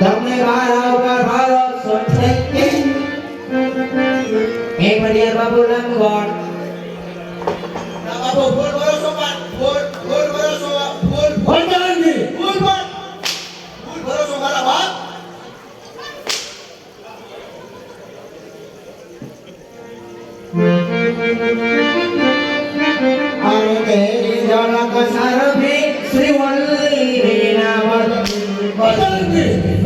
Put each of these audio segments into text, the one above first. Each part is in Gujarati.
તમને મારા ઉપર ભરોસો છે. હે મડિયાર બાબુ નામ કોણ બાબુ બોલ ભરોસો પર બોલ બોલ ભરોસો બોલ બોલ જાનજી બોલ પર બોલ ભરોસો મારા બાપ. આરે તેરી જળક સરભે શ્રી વલ્લી રે નામ બદલ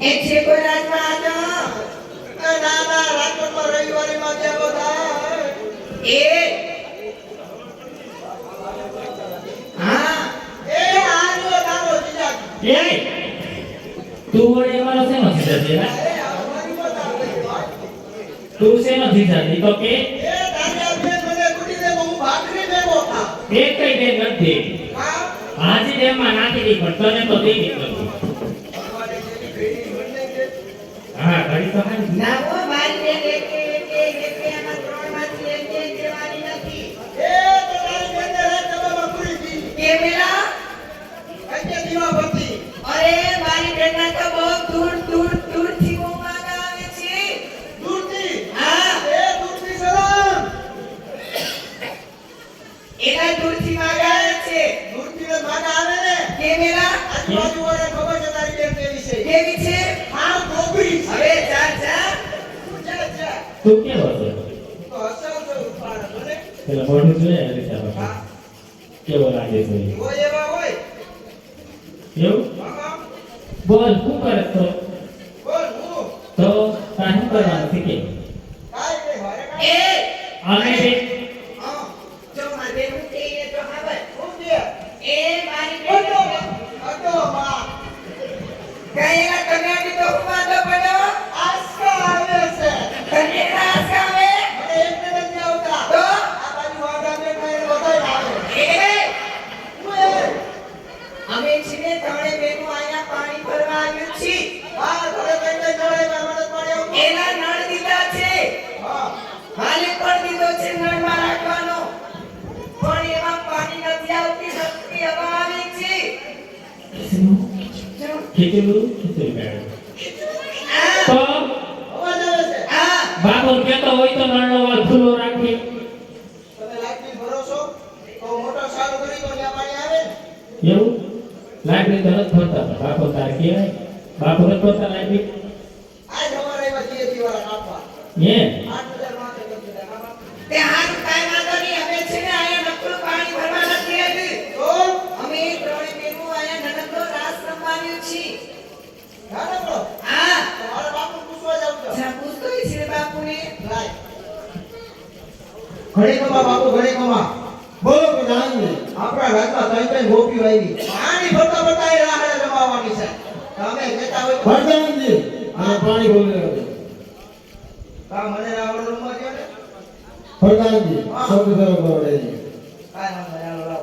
એથી તું વળી અમારો શેનો તું શેનો થીધા તો કે દેખતે બે નથી હાજી ડેમમાં નાખી દી પણ તને તો દઈ દીધું. હા ઘડી તો ના ઓ ભાઈ આજુબાજુ ખબર છે તારી બેન કેવી છે? કેવી છે? હા ગોબરી છે. હવે જા જા. જા જા. તું કેવો છે તો હસાવ છો ઉપાડ મને પેલા મોઢું જોઈએ ને રીતા હા. કેવો લાગે છે? હોય એવા હોય. એવું? બોલ શું કરે તો બોલ હું. તો તારે કરવાનું શીખે? એ અમે ભરો છો. તો મોટર કેતો હોય તો નાનો વાળ આવે રાખે એવું? લાકડી તો નથી ફરતા બાપો તાર કહેવાય. બાપો નથી ફરતા લાકડી આજ અમારે એવા વાળા કાપવા હે. તે ઘણી બાપુ ઘણી કમા બોલો પ્રધાનજી આપણા રાજમાં કઈ કઈ ગોપીઓ આવી પાણી ભરતા ભરતા એ રાહડે જમાવાની છે. તમે કહેતા હોય પ્રધાનજી અને પાણી બોલી રહ્યો છે. કા મને રાવણ રૂમમાં ગયો ને? પ્રધાનજી શબ્દ કરો કરો રે કાંઈ વાંધો નહીં, હાલો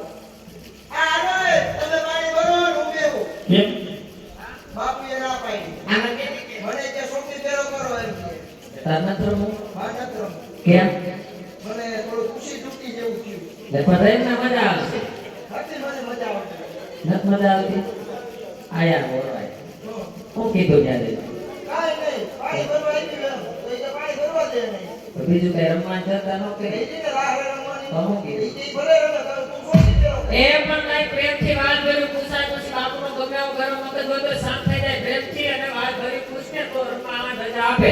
આ રે તમે પાણી ભરો હું બેહું. કેમ બાપુએ ના પાડી. આને કે મને કે સોટી ફેરો કરો એમ કે. તાર ધર્મ રમવું? ધર્મ કેમ? મજા આવતી? આયા બોલવાય. હું કીધું ત્યારે. બીજું કઈ રમવા જતા એ પણ નહીં પ્રેમથી વાત ભરી પૂછાય પછી બાપુનો ગરમ તો શાંત થઈ જાય. પ્રેમથી અને વાત ભરી પૂછે તો રમવા મજા આપે.